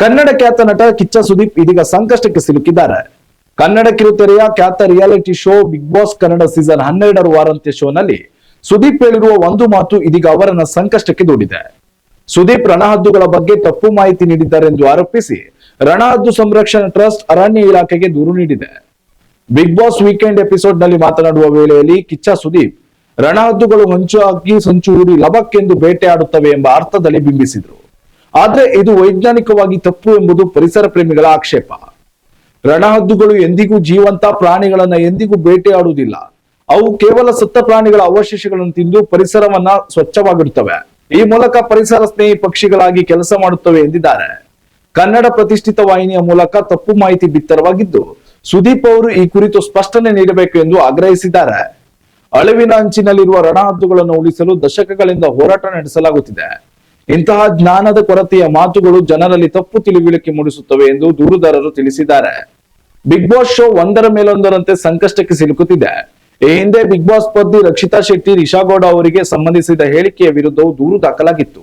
ಕನ್ನಡ ಖ್ಯಾತ ನಟ ಕಿಚ್ಚ ಸುದೀಪ್ ಇದೀಗ ಸಂಕಷ್ಟಕ್ಕೆ ಸಿಲುಕಿದ್ದಾರೆ. ಕನ್ನಡ ಕಿರುತೆರೆಯ ಖ್ಯಾತ reality show Bigg Boss Kannada season ಹನ್ನೆರಡರ ವಾರಾಂತ್ಯ ಶೋನಲ್ಲಿ ಸುದೀಪ್ ಹೇಳಿರುವ ಒಂದು ಮಾತು ಇದೀಗ ಅವರನ್ನ ಸಂಕಷ್ಟಕ್ಕೆ ದೂಡಿದೆ. ಸುದೀಪ್ ರಣಹದ್ದುಗಳ ಬಗ್ಗೆ ತಪ್ಪು ಮಾಹಿತಿ ನೀಡಿದ್ದಾರೆ ಎಂದು ಆರೋಪಿಸಿ ರಣಹದ್ದು ಸಂರಕ್ಷಣಾ ಟ್ರಸ್ಟ್ ಅರಣ್ಯ ಇಲಾಖೆಗೆ ದೂರು ನೀಡಿದೆ. ಬಿಗ್ ಬಾಸ್ ವೀಕೆಂಡ್ ಎಪಿಸೋಡ್ನಲ್ಲಿ ಮಾತನಾಡುವ ವೇಳೆಯಲ್ಲಿ ಕಿಚ್ಚ ಸುದೀಪ್, ರಣಹದ್ದುಗಳು ಹೊಂಚು ಹಾಕಿ ಸಂಚು ಹೂಡಿ ಲಬಕ್ಕೆಂದು ಬೇಟೆಯಾಡುತ್ತವೆ ಎಂಬ ಅರ್ಥದಲ್ಲಿ ಬಿಂಬಿಸಿದ್ರು. ಆದ್ರೆ ಇದು ವೈಜ್ಞಾನಿಕವಾಗಿ ತಪ್ಪು ಎಂಬುದು ಪರಿಸರ ಪ್ರೇಮಿಗಳ ಆಕ್ಷೇಪ. ರಣಹದ್ದುಗಳು ಎಂದಿಗೂ ಜೀವಂತ ಪ್ರಾಣಿಗಳನ್ನ ಎಂದಿಗೂ ಬೇಟೆಯಾಡುವುದಿಲ್ಲ. ಅವು ಕೇವಲ ಸತ್ತ ಪ್ರಾಣಿಗಳ ಅವಶೇಷಗಳನ್ನು ತಿಂದು ಪರಿಸರವನ್ನ ಸ್ವಚ್ಛವಾಗಿಡುತ್ತವೆ ಈ ಮೂಲಕ ಪರಿಸರ ಸ್ನೇಹಿ ಪಕ್ಷಿಗಳಾಗಿ ಕೆಲಸ ಮಾಡುತ್ತವೆ ಎಂದಿದ್ದಾರೆ. ಕನ್ನಡ ಪ್ರತಿಷ್ಠಿತ ವಾಹಿನಿಯ ಮೂಲಕ ತಪ್ಪು ಮಾಹಿತಿ ಬಿತ್ತರವಾಗಿದ್ದು, ಸುದೀಪ್ ಅವರು ಈ ಕುರಿತು ಸ್ಪಷ್ಟನೆ ನೀಡಬೇಕು ಎಂದು ಆಗ್ರಹಿಸಿದ್ದಾರೆ. ಅಳಿವಿನ ಅಂಚಿನಲ್ಲಿರುವ ರಣಹದ್ದುಗಳನ್ನು ಉಳಿಸಲು ದಶಕಗಳಿಂದ ಹೋರಾಟ ನಡೆಸಲಾಗುತ್ತಿದೆ. ಇಂತಹ ಜ್ಞಾನದ ಕೊರತೆಯ ಮಾತುಗಳು ಜನರಲ್ಲಿ ತಪ್ಪು ತಿಳುವಳಿಕೆ ಮೂಡಿಸುತ್ತವೆ ಎಂದು ದೂರುದಾರರು ತಿಳಿಸಿದ್ದಾರೆ. ಬಿಗ್ ಬಾಸ್ ಶೋ ಒಂದರ ಮೇಲೊಂದರಂತೆ ಸಂಕಷ್ಟಕ್ಕೆ ಸಿಲುಕುತ್ತಿದೆ. ಈ ಹಿಂದೆ ಬಿಗ್ ಬಾಸ್ ಸ್ಪರ್ಧಿ ರಕ್ಷಿತಾ ಶೆಟ್ಟಿ ರಿಷಾಗೌಡ ಅವರಿಗೆ ಸಂಬಂಧಿಸಿದ ಹೇಳಿಕೆಯ ವಿರುದ್ಧವೂ ದೂರು ದಾಖಲಾಗಿತ್ತು.